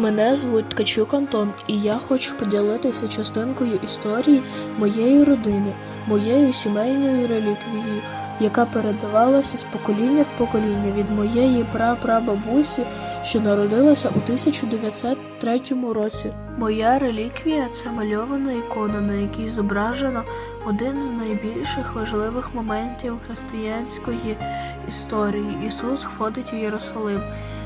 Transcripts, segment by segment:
Мене звуть Ткачук Антон, і я хочу поділитися частинкою історії моєї родини, моєю сімейною реліквією, яка передавалася з покоління в покоління від моєї прапрабабусі, що народилася у 1903 році. Моя реліквія це мальована ікона, на якій зображено один з найбільших важливих моментів християнської історії. Ісус входить у Єрусалим.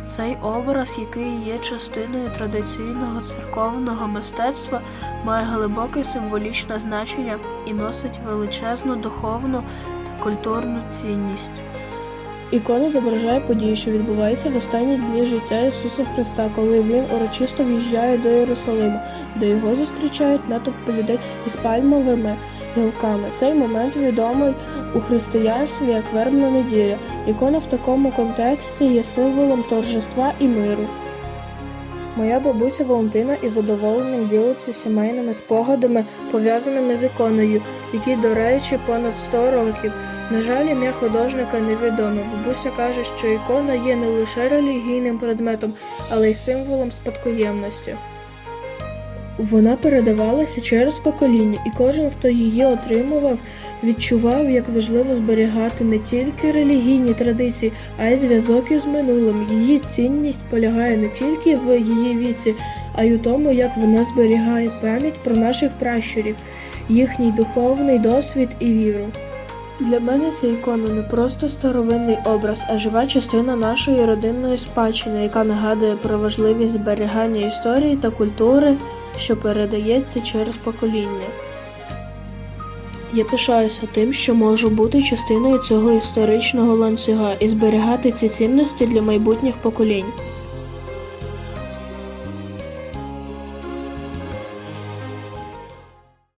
Цей образ, який є частиною традиційного церковного мистецтва, має глибоке символічне значення і носить величезну духовну та культурну цінність. Ікона зображає події, що відбуваються в останні дні життя Ісуса Христа, коли він урочисто в'їжджає до Єрусалиму, де його зустрічають натовпи людей із пальмовими гілками. Цей момент відомий у християнстві як вербна неділя. Ікона в такому контексті є символом торжества і миру. Моя бабуся Валентина із задоволенням ділиться сімейними спогадами, пов'язаними з іконою, які, до речі, понад 100 років. На жаль, ім'я художника невідоме. Бабуся каже, що ікона є не лише релігійним предметом, але й символом спадкоємності. Вона передавалася через покоління, і кожен, хто її отримував, відчував, як важливо зберігати не тільки релігійні традиції, а й зв'язок із минулим. Її цінність полягає не тільки в її віці, а й у тому, як вона зберігає пам'ять про наших пращурів, їхній духовний досвід і віру. Для мене ця ікона не просто старовинний образ, а жива частина нашої родинної спадщини, яка нагадує про важливість зберігання історії та культури, що передається через покоління. Я пишаюся тим, що можу бути частиною цього історичного ланцюга і зберігати ці цінності для майбутніх поколінь.